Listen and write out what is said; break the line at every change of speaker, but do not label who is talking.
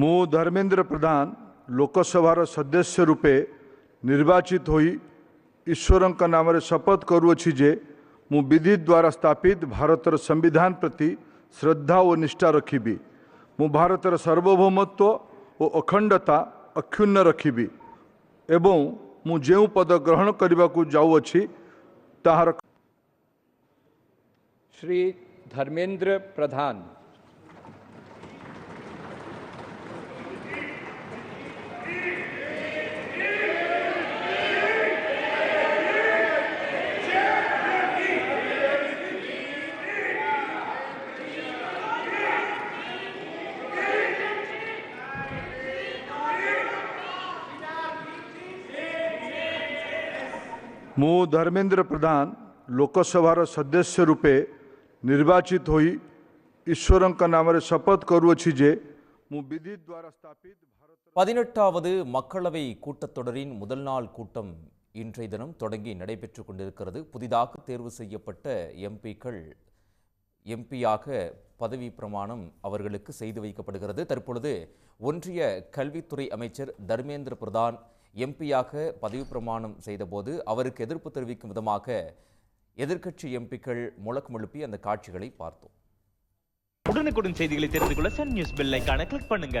ମୁଁ ଧର୍ମେନ୍ଦ୍ର ପ୍ରଧାନ ଲୋକସଭାର ସଦସ୍ୟ ରୂପେ ନିର୍ବାଚିତ ହୋଇ ଈଶ୍ୱରଙ୍କ ନାମରେ ଶପଥ କରୁଅଛି ଯେ ମୁଁ ବିଧି ଦ୍ୱାରା ସ୍ଥାପିତ ଭାରତର ସମ୍ବିଧାନ ପ୍ରତି ଶ୍ରଦ୍ଧା ଓ ନିଷ୍ଠା ରଖିବି ମୁଁ ଭାରତର ସାର୍ବଭୌମତ୍ୱ ଓ ଅଖଣ୍ଡତା ଅକ୍ଷୁଣ୍ଣ ରଖିବି ଏବଂ ମୁଁ ଯେଉଁ ପଦ ଗ୍ରହଣ କରିବାକୁ ଯାଉଅଛି ତାହାର ଶ୍ରୀ ଧର୍ମେନ୍ଦ୍ର ପ୍ରଧାନ હું ધર્મેન્દ્ર પ્રધાન લોકસભાર સદસ્ય રૂપે નિર્વાચિત હોઈ ઈશ્વરંક નામરે શપથ કરું છી જે હું વિધિ દ્વારા
பதினெட்டாவது மக்களவை கூட்டத்தொடரின் முதல் நாள் கூட்டம் இன்றைய தினம் தொடங்கி நடைபெற்று கொண்டிருக்கிறது. புதிதாக தேர்வு செய்யப்பட்ட எம்பிக்கள் எம்பியாக பதவி பிரமாணம் அவர்களுக்கு செய்து வைக்கப்படுகிறது. தற்பொழுது ஒன்றிய கல்வித்துறை அமைச்சர் தர்மேந்திர பிரதான் எம்பியாக பதவி பிரமாணம் செய்தபோது அவருக்கு எதிர்ப்பு தெரிவிக்கும் விதமாக எதிர்க்கட்சி எம்பிக்கள் முழக்கம் எழுப்பி அந்த காட்சிகளை பார்த்தோம்.
உடனுக்குடன் செய்திகளை தெரிந்து கொள்ள சன் நியூஸ் பெல் ஐக்கான கிளிக் பண்ணுங்க.